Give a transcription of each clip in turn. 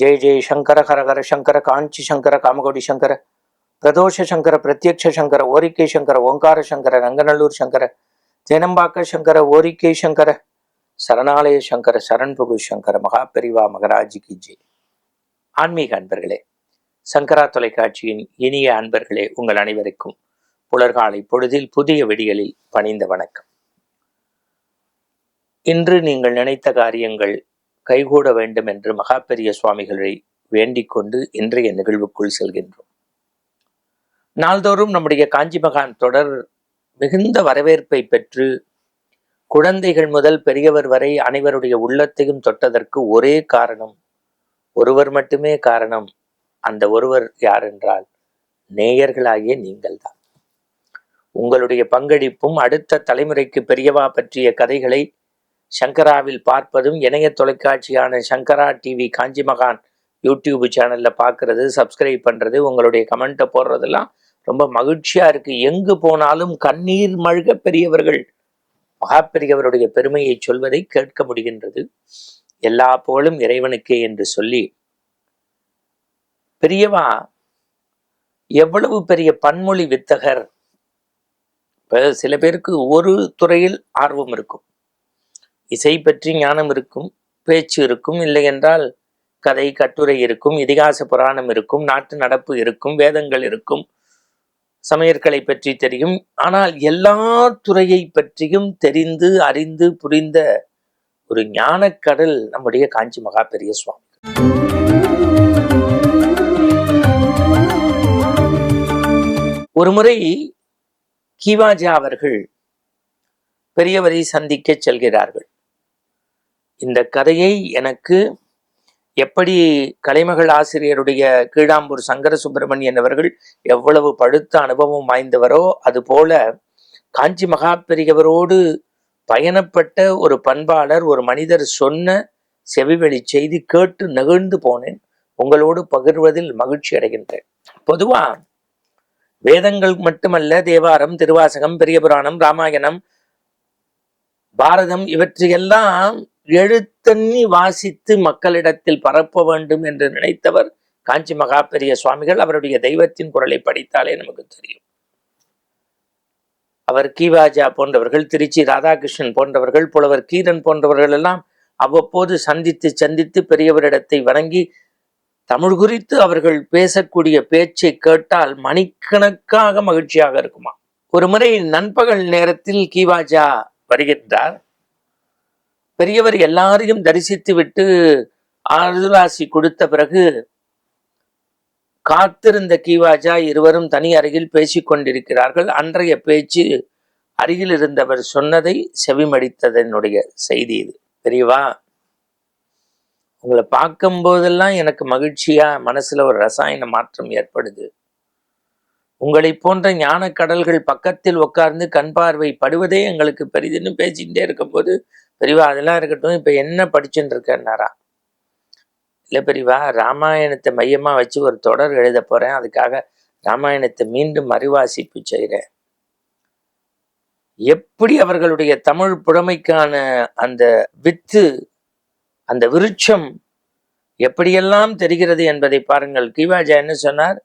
ஜெய ஜெய சங்கர ஹரஹர சங்கர காஞ்சி சங்கர காமகோடி சங்கர பிரதோஷ சங்கர பிரத்யக்ஷ சங்கர ஓரிக்கை சங்கர ஓங்கார சங்கர ரங்கநல்லூர் சங்கர தேனம்பாக்க சங்கர ஓரிக்கை சங்கர சரணாலய சங்கர சரண்புகு சங்கர மகாபெரிவா மகராஜிக்கு ஜெய். ஆன்மீக அன்பர்களே சங்கரா தொலைக்காட்சியின் இனிய அன்பர்களே உங்கள் அனைவருக்கும் புலர்காலை பொழுதில் புதிய வெடிகளில் பணிந்த வணக்கம். இன்று நீங்கள் நினைத்த காரியங்கள் கைகூட வேண்டும் என்று மகாபெரிய சுவாமிகளை வேண்டிக் கொண்டு இன்றைய நிகழ்வுக்குள் செல்கின்றோம். நாள்தோறும் நம்முடைய காஞ்சி மகான் தொடர் மிகுந்த வரவேற்பை பெற்று குழந்தைகள் முதல் பெரியவர் வரை அனைவருடைய உள்ளத்தையும் தொட்டதற்கு ஒரே காரணம் ஒருவர் மட்டுமே காரணம் அந்த ஒருவர் யார் என்றால் நேயர்களாகிய நீங்கள்தான். உங்களுடைய பங்களிப்பும் அடுத்த தலைமுறைக்கு பெரியவா பற்றிய கதைகளை சங்கராவில் பார்ப்பதும் இணைய தொலைக்காட்சியான சங்கரா டிவி காஞ்சி மகான் யூடியூப் சேனல்ல பார்க்கறது சப்ஸ்கிரைப் பண்றது உங்களுடைய கமெண்ட்டை போடுறதெல்லாம் ரொம்ப மகிழ்ச்சியா இருக்கு. எங்கு போனாலும் கண்ணீர் மழ்க பெரியவர்கள். மகா பெரியவருடைய பெருமையை சொல்வதை கேட்க முடிகின்றது. எல்லா புகழும் இறைவனுக்கே என்று சொல்லி. பெரியவா எவ்வளவு பெரிய பன்மொழி வித்தகர்? சில பேருக்கு ஒரு துறையில் ஆர்வம் இருக்கும். இசை பற்றி ஞானம் இருக்கும் பேச்சு இருக்கும் இல்லை என்றால் கதை கட்டுரை இருக்கும் இதிகாச புராணம் இருக்கும் நாட்டு நடப்பு இருக்கும் வேதங்கள் இருக்கும் சமையற்களை பற்றி தெரியும். ஆனால் எல்லா துறையை பற்றியும் தெரிந்து அறிந்து புரிந்த ஒரு ஞானக்கடல் நம்முடைய காஞ்சி மகா பெரிய சுவாமி. ஒரு முறை கீவாஜா அவர்கள் பெரியவரை சந்திக்க செல்கிறார்கள். இந்த கதையை எனக்கு எப்படி கலைமகள் ஆசிரியருடைய கீழாம்பூர் சங்கர சுப்பிரமணியன் அவர்கள் எவ்வளவு படுத்த அனுபவம் வாய்ந்தவரோ அதுபோல காஞ்சி மகா பெரியவரோடு பயணப்பட்ட ஒரு பண்பாளர் ஒரு மனிதர் சொன்ன செவிவெளி செய்தி கேட்டு நெகிழ்ந்து போனேன். உங்களோடு பகிர்வதில் மகிழ்ச்சி அடைகின்றேன். பொதுவா வேதங்கள் மட்டுமல்ல தேவாரம் திருவாசகம் பெரிய புராணம் ராமாயணம் பாரதம் இவற்றையெல்லாம் எழுத்தண்ணி வாசித்து மக்களிடத்தில் பரப்ப வேண்டும் என்று நினைத்தவர் காஞ்சி மகா பெரிய சுவாமிகள். அவருடைய தெய்வத்தின் குரலை படித்தாலே நமக்கு தெரியும். அவர் கீவாஜா போன்றவர்கள் திருச்சி ராதாகிருஷ்ணன் போன்றவர்கள் புலவர் கீரன் போன்றவர்கள் எல்லாம் அவ்வப்போது சந்தித்து சந்தித்து பெரியவரிடத்தை வணங்கி தமிழ் குறித்து அவர்கள் பேசக்கூடிய பேச்சை கேட்டால் மணிக்கணக்காக மகிழ்ச்சியாக இருக்குமா? ஒரு முறை நண்பகல் நேரத்தில் கீவாஜா வருகின்றார். பெரியவர் எல்லாரையும் தரிசித்து விட்டு ஆறுதலாசி கொடுத்த பிறகு காத்திருந்த கீவாஜா இருவரும் தனி அருகில் பேசிக்கொண்டிருக்கிறார்கள் அன்றைய பேச்சு அருகில் இருந்தவர் சொன்னதை செவிமடித்ததனுடைய செய்தி இது. தெரியவா உங்களை பார்க்கும் போதெல்லாம் எனக்கு மகிழ்ச்சியா மனசுல ஒரு ரசாயன மாற்றம் ஏற்படுது. உங்களை போன்ற ஞான கடல்கள் பக்கத்தில் உட்கார்ந்து கண் பார்வை படுவதே எங்களுக்கு பெரிதுன்னு பேசிக்கிட்டே இருக்கும்போது பெரியவா அதெல்லாம் இருக்கட்டும். இப்ப என்ன படிச்சுட்டு இருக்கேன்னாரா? இல்லை பெரியவா ராமாயணத்தை மையமா வச்சு ஒரு தொடர் எழுத போறேன். அதுக்காக ராமாயணத்தை மீண்டும் மறுவாசிப்பு செய்கிறேன் எப்படி அவர்களுடைய தமிழ் புலமைக்கான அந்த வித்து அந்த விருட்சம் எப்படியெல்லாம் தெரிகிறது என்பதை பாருங்கள். கீவாஜா என்ன சொன்னார்?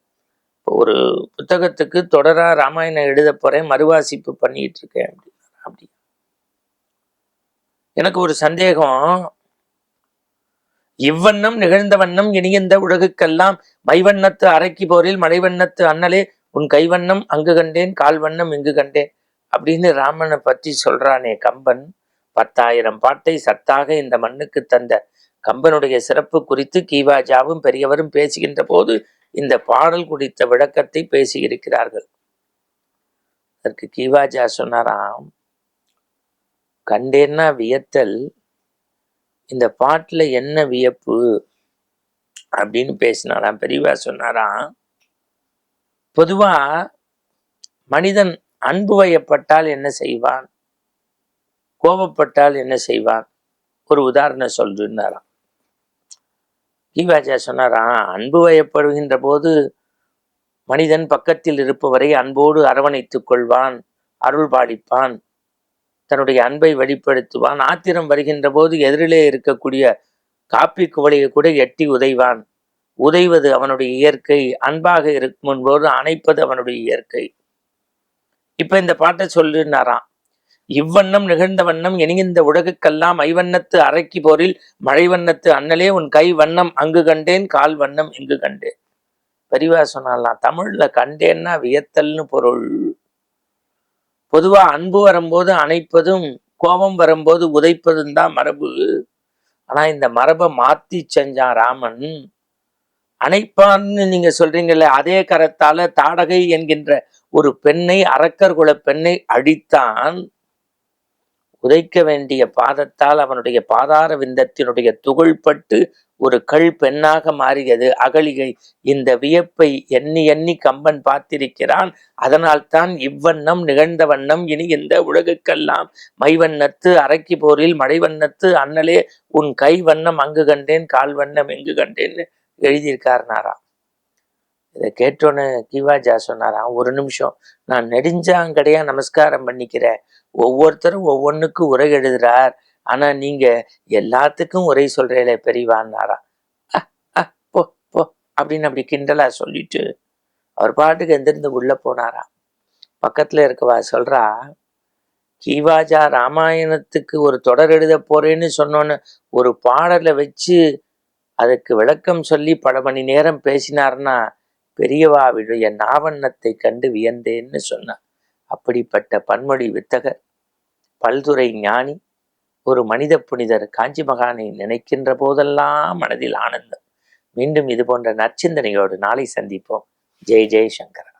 ஒரு புத்தகத்துக்கு தொடரா ராமாயணம் எழுத போறேன் மறுவாசிப்பு பண்ணிட்டு இருக்கேன் அப்படின்னா அப்படி. எனக்கு ஒரு சந்தேகம். இவ்வண்ணம் நிகழ்ந்த வண்ணம் இனியந்த உலகுக்கெல்லாம் மைவண்ணத்து அரைக்கி போரில் மலைவண்ணத்து அண்ணலே உன் கைவண்ணம் அங்கு கண்டேன் கால் வண்ணம் இங்கு கண்டேன் அப்படின்னு ராமனை பற்றி சொல்றானே கம்பன். பத்தாயிரம் பாட்டை சத்தாக இந்த மண்ணுக்கு தந்த கம்பனுடைய சிறப்பு குறித்து கீவாஜாவும் பெரியவரும் பேசுகின்ற போது இந்த பாடல் குறித்த விளக்கத்தை பேசியிருக்கிறார்கள். அதற்கு கீவாஜா சொன்னாராம் கண்டேன்னா வியத்தல் இந்த பாட்டுல என்ன வியப்பு? அப்படின்னு பேசினாராம். பெரியவா சொன்னாராம் பொதுவா மனிதன் அன்பு வயப்பட்டால் என்ன செய்வான்? கோபப்பட்டால் என்ன செய்வான்? ஒரு உதாரணம் சொல்றாராம் கீவாஜா சொன்னாராம் அன்பு வயப்படுகின்ற போது மனிதன் பக்கத்தில் இருப்பவரை அன்போடு அரவணைத்துக் கொள்வான் அருள் பாலிப்பான் தன்னுடைய அன்பை வெளிப்படுத்துவான். ஆத்திரம் வருகின்ற போது எதிரிலே இருக்கக்கூடிய காப்பி குவளையை கூட எட்டி உதைவான். உதைவது அவனுடைய இயற்கை அன்பாக இருக்கும் போது அணைப்பது அவனுடைய இயற்கை. இப்ப இந்த பாட்டை சொல்லுனாராம் இவ்வண்ணம் நிகழ்ந்த வண்ணம் இனிந்த உலகுக்கெல்லாம் ஐவண்ணத்து அரைக்கி போரில் மழை வண்ணத்து அண்ணலே உன் கை வண்ணம் அங்கு கண்டேன் கால் வண்ணம் இங்கு கண்டேன். பரிவா சொன்னாலாம் தமிழ்ல கண்டேன்னா வியத்தல்னு பொருள். பொதுவா அன்பு வரும்போது அணைப்பதும் கோபம் வரும்போது உதைப்பதும் தான் மரபு. ஆனா இந்த மரபை மாத்தி செஞ்சான் ராமன். அணைப்பான்னு நீங்க சொல்றீங்கல்ல அதே கரத்தால தாடகை என்கின்ற ஒரு பெண்ணை அரக்கர் குல பெண்ணை அடித்தான். உதைக்க வேண்டிய பாதத்தால் அவனுடைய பாதார விந்தத்தினுடைய துகள்பட்டு ஒரு கல் பெண்ணாக மாறியது. அகலிகை இந்த வியப்பை எண்ணி எண்ணி கம்பன் பார்த்திருக்கிறான். அதனால் தான் இவ்வண்ணம் நிகழ்ந்த வண்ணம் இனி இந்த உலகுக்கெல்லாம். மைவண்ணத்து அரைக்கி போரில் மடைவண்ணத்து அண்ணலே உன் கை வண்ணம் அங்கு கண்டேன் கால் வண்ணம் எங்கு கண்டேன்னு நாரா. இதை கேட்டோன்னு கிவாஜா சொன்னாராம் ஒரு நிமிஷம் நான் நெடுஞ்சாங்கடையா நமஸ்காரம் பண்ணிக்கிறேன் ஒவ்வொருத்தரும் ஒவ்வொன்றுக்கு உரை எழுதுறார். ஆனா நீங்க எல்லாத்துக்கும் உரை சொல்றீங்களே பெரியவான்னாரா போ போ அப்படின்னு அப்படி கிண்டலா சொல்லிட்டு அவர் பாட்டுக்கு எந்திருந்து உள்ள போனாரா பக்கத்துல இருக்கவா சொல்றா கீவாஜா ராமாயணத்துக்கு ஒரு தொடர் எழுத போறேன்னு சொன்னோன்னு ஒரு பாடலை வச்சு அதுக்கு விளக்கம் சொல்லி பல மணி நேரம் பேசினார்னா பெரியவாவிடைய நாவண்ணத்தை கண்டு வியந்தேன்னு சொன்னார் அப்படிப்பட்ட பன்மொழி வித்தகர் பல்துறை ஞானி ஒரு மனித புனிதர் காஞ்சி மகானை நினைக்கின்ற போதெல்லாம் மனதில் ஆனந்தம். மீண்டும் இது போன்ற நற்சிந்தனையோடு நாளை சந்திப்போம். ஜெய் ஜெய் சங்கரா.